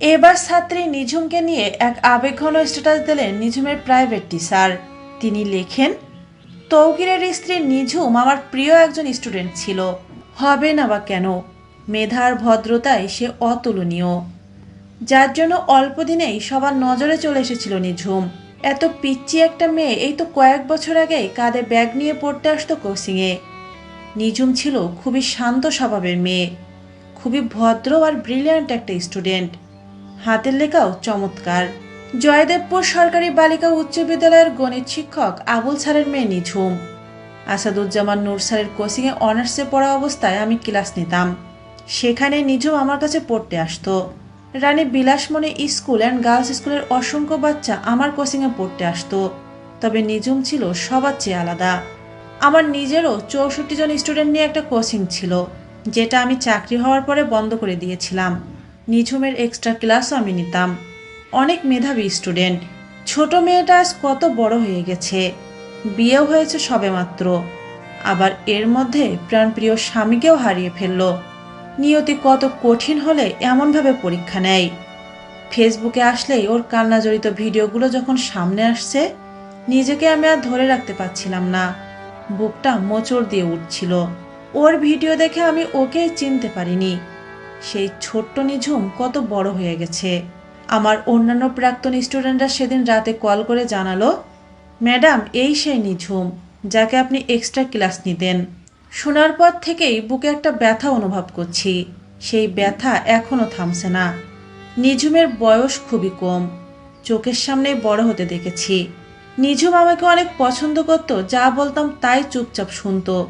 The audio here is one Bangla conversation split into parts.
এবার ছাত্রী নিঝুমকে নিয়ে এক আবেগঘন স্ট্যাটাস দিলেন নিঝুমের প্রাইভেট টিচার তিনি লেখেন, তৌকিরের স্ত্রী নিঝুম আমার প্রিয় একজন স্টুডেন্ট ছিল। হবে না বা কেন? মেধার ভদ্রতায় সে অতুলনীয়। যার জন্য অল্প দিনেই সবার নজরে চলে এসেছিল নিঝুম। এত পিচ্ছি একটা মেয়ে এই তো কয়েক বছর আগেই কাঁধে ব্যাগ নিয়ে পড়তে আসতো কোচিংয়ে। নিঝুম ছিল খুবই শান্ত স্বভাবের মেয়ে। খুবই ভদ্র আর ব্রিলিয়ান্ট একটা স্টুডেন্ট হাতের লেখাও চমৎকার। জয়দেবপুর সরকারি বালিকা উচ্চ বিদ্যালয়ের গণিত শিক্ষক আবুল স্যারের মেয়ে নিঝুম। আসাদুজ্জামান নূর স্যারের কোচিংয়ে অনার্সে পড়া অবস্থায় আমি ক্লাস নিতাম। সেখানে নিঝুম আমার কাছে পড়তে আসতো। Rani Bilasmoni school and girls স্কুলের অসংখ্য বাচ্চা আমার কোচিংয়ে পড়তে আসতো। তবে নিঝুম ছিল সবার চেয়ে আলাদা। আমার নিজেরও চৌষট্টি জন স্টুডেন্ট নিয়ে একটা কোচিং ছিল, যেটা আমি চাকরি হওয়ার পরে বন্ধ করে দিয়েছিলাম। নিঝুমের এক্সট্রা ক্লাসও আমি নিতাম। অনেক মেধাবী স্টুডেন্ট ছোট মেয়েটা আজ কত বড় হয়ে গেছে। বিয়েও হয়েছে সবেমাত্র। আবার এর মধ্যে প্রাণপ্রিয় স্বামীকেও হারিয়ে ফেলল। নিয়তি কত কঠিন হলে এমনভাবে পরীক্ষা নেয়। ফেসবুকে আসলেই ওর কান্না জড়িত ভিডিওগুলো যখন সামনে আসছে, নিজেকে আমি আর ধরে রাখতে পারছিলাম না। বুকটা মোচড় দিয়ে উঠছিল। ওর ভিডিও দেখে আমি ওকে চিনতে পারিনি। সেই ছোট্ট নিঝুম কত বড় হয়ে গেছে। আমার অন্যান্য প্রাক্তন স্টুডেন্টরা সেদিন রাতে কল করে জানালো, ম্যাডাম, এই সেই নিঝুম, যাকে আপনি এক্সট্রা ক্লাস নিতেন। শোনার পর থেকেই বুকে একটা ব্যথা অনুভব করছি। সেই ব্যথা এখনও থামছে না। নিঝুমের বয়স খুবই কম। চোখের সামনেই বড় হতে দেখেছি। নিঝুম আমাকে অনেক পছন্দ করতো, যা বলতাম তাই চুপচাপ শুনতো।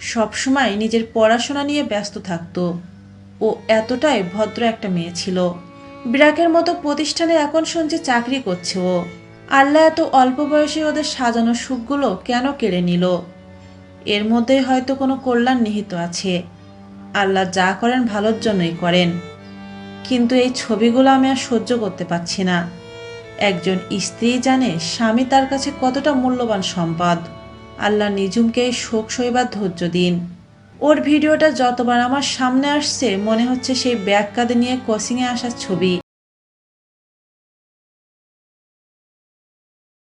সবসময় নিজের পড়াশোনা নিয়ে ব্যস্ত থাকতো। ও এতটাই ভদ্র একটা মেয়ে ছিল। বিরাকের মতো প্রতিষ্ঠানে এখন শুনছি চাকরি করছে ও। আল্লাহ এত অল্প বয়সে ওদের সাজানো সুখগুলো কেন কেড়ে নিল? এর মধ্যেই হয়তো কোনো কল্যাণ নিহিত আছে। আল্লাহ যা করেন ভালোর জন্যই করেন। কিন্তু এই ছবিগুলো আমি আর সহ্য করতে পারছি না। একজন স্ত্রী জানে স্বামী তার কাছে কতটা মূল্যবান সম্পদ। আল্লাহ নিজুমকে শোক সইবার ধৈর্য দিন। ওর ভিডিওটা যতবার আমার সামনে আসছে, মনে হচ্ছে সেই ব্যাগ কাঁধে নিয়ে কোচিংয়ে আসার ছবি।